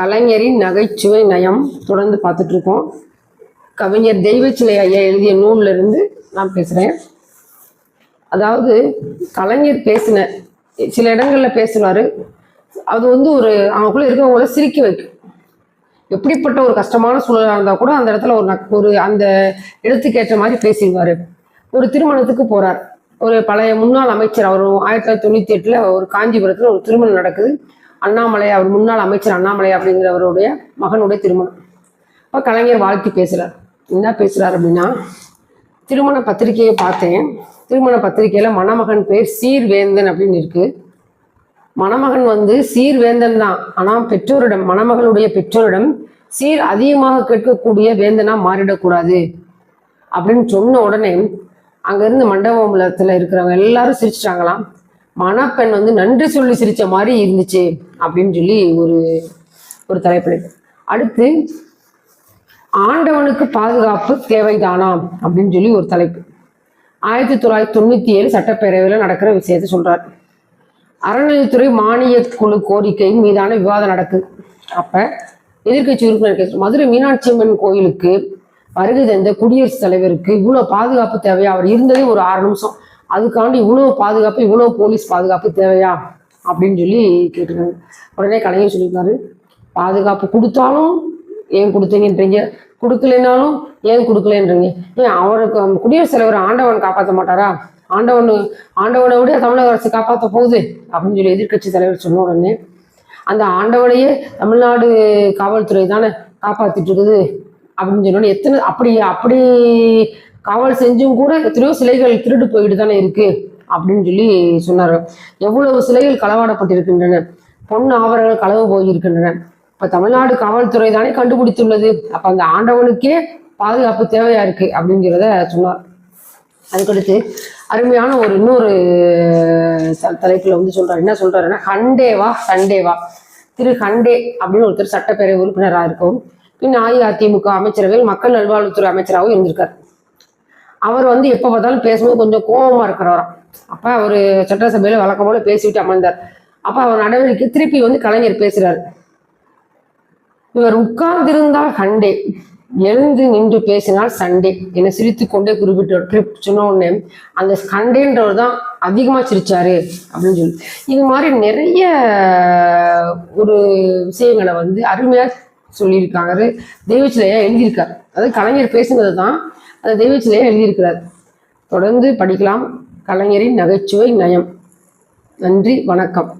கலைஞரின் நகைச்சுவை நயம் தொடர்ந்து பார்த்துட்டு இருக்கோம் கவிஞர் தெய்வச்சிலை ஐயா எழுதிய நூல்ல இருந்து நான் பேசுகிறேன் அதாவது கலைஞர் பேசின சில இடங்கள்ல பேசுவார். அது வந்து ஒரு அவங்களுக்குள்ள இருக்கிறவங்கள சிரிக்க வைக்கும். எப்படிப்பட்ட ஒரு கஷ்டமான சூழலாக இருந்தால் கூட அந்த இடத்துல ஒரு நக்- ஒரு அந்த இடத்துக்கு ஏற்ற மாதிரி பேசிடுவார். ஒரு திருமணத்துக்கு போறார். ஒரு பழைய முன்னாள் அமைச்சர் அவர் ஆயிரத்தி தொள்ளாயிரத்தி தொண்ணூற்றி எட்டில் ஒரு காஞ்சிபுரத்தில் ஒரு திருமணம் நடக்குது. அண்ணாமலை அவர் முன்னாள் அமைச்சர் அண்ணாமலை அப்படிங்கிறவருடைய மகனுடைய திருமணம். இப்போ கலைஞர் வாழ்த்து பேசுகிறார் என்ன பேசுகிறார் அப்படின்னா திருமண பத்திரிகையை பார்த்தேன். திருமண பத்திரிகையில் மணமகன் பேர் சீர்வேந்தன் அப்படின்னு இருக்குது மணமகன் வந்து சீர்வேந்தன் தான். ஆனால் பெற்றோரிடம் மணமகளுடைய பெற்றோரிடம் சீர் அதிகமாக கேட்கக்கூடிய வேந்தனா மாறிடக்கூடாது அப்படின்னு சொன்ன உடனே அங்கேருந்து மண்டபத்தில் இருக்கிறவங்க எல்லாரும் சிரிச்சிட்டாங்களாம். மணப்பெண் வந்து நன்றி சொல்லி சிரித்த மாதிரி இருந்துச்சு. அப்படின்னு சொல்லி ஒரு ஒரு தலைப்பு அடுத்து ஆண்டவனுக்கு பாதுகாப்பு தேவைதானா அப்படின்னு சொல்லி ஒரு தலைப்பு. ஆயிரத்தி தொள்ளாயிரத்தி தொண்ணூற்றி ஏழு சட்டப்பேரவையில் நடக்கிற விஷயத்தை சொல்கிறார் அறநிலைத்துறை மானிய குழு கோரிக்கை மீதான விவாதம் நடக்குது அப்போ எதிர்க்கட்சி உறுப்பினர் மதுரை மீனாட்சி அம்மன் கோயிலுக்கு வருகை தந்த குடியரசுத் தலைவருக்கு இவ்வளோ பாதுகாப்பு தேவையா? அவர் இருந்ததே ஒரு ஆறு நிமிஷம். அதுக்காண்டி இவ்வளோ பாதுகாப்பு இவ்வளோ போலீஸ் பாதுகாப்பு தேவையா? அப்படின்னு சொல்லி கேட்டிருக்காங்க உடனே கலைஞர் சொல்லியிருக்காரு பாதுகாப்பு கொடுத்தாலும் ஏன் கொடுத்தீங்கன்றீங்க? கொடுக்கலைனாலும் ஏன் கொடுக்கலன்றீங்க? ஏன் அவருக்கு அந்த குடியரசுத் தலைவர் ஆண்டவன் காப்பாற்ற மாட்டாரா? ஆண்டவன் ஆண்டவனை விட தமிழக அரசு காப்பாற்ற போகுது. அப்படின்னு சொல்லி எதிர்க்கட்சி தலைவர் சொன்ன உடனே அந்த ஆண்டவனையே தமிழ்நாடு காவல்துறை தானே காப்பாத்திட்டு இருக்குது. அப்படின்னு சொன்னோன்னே எத்தனை அப்படி அப்படி காவல் செஞ்சும் கூட எத்தனையோ சிலைகள் திருடு போயிட்டு தானே இருக்குது அப்படின்னு சொல்லி சொன்னார். எவ்வளவு சிலைகள் களவாடப்பட்டிருக்கின்றன? பொன் ஆவரங்கள் களவு போயிருக்கின்றன. இப்ப தமிழ்நாடு காவல்துறை தானே கண்டுபிடித்துள்ளது. அப்ப அந்த ஆண்டவனுக்கே பாதுகாப்பு தேவையா இருக்கு அப்படிங்கிறத சொன்னார். அதுக்கடுத்து அருமையான ஒரு இன்னொரு தலைப்புல வந்து சொல்றாரு. என்ன சொல்றாருன்னா ஹண்டேவா சண்டேவா திரு ஹண்டே அப்படின்னு ஒருத்தர் சட்டப்பேரவை உறுப்பினராக இருக்கவும் பின் அஇஅதிமுக அமைச்சரவையில் மக்கள் நல்வாழ்வுத்துறை அமைச்சராகவும் இருந்திருக்கார். அவர் வந்து எப்போ பார்த்தாலும் பேசும்போது கொஞ்சம் கோபமா இருக்கிறவராம். அப்பா அவர் சட்டசபையில் வழக்கம் போல பேசிவிட்டு அமர்ந்தார். அப்போ அவர் நடவடிக்கை திருப்பி வந்து கலைஞர் பேசுகிறார் இவர் உட்கார்ந்திருந்தால் ஹண்டே எழுந்து நின்று பேசினால் சண்டே என்னை சிரித்து கொண்டே குறிப்பிட்டார். ட்ரிப் சொன்ன உடனே அந்த சண்டேன்றவர் தான் அதிகமாக சிரிச்சாரு அப்படின்னு சொல்லி. இது மாதிரி நிறைய ஒரு விஷயங்களை வந்து அருமையாக சொல்லியிருக்காரு. தெய்வச்சிலையா எழுதியிருக்காரு. அதாவது கலைஞர் பேசுனது தான் அந்த தெய்வச்சிலையா எழுதியிருக்கிறார். தொடர்ந்து படிக்கலாம். கலைஞரின் நகைச்சுவை நயம். நன்றி வணக்கம்.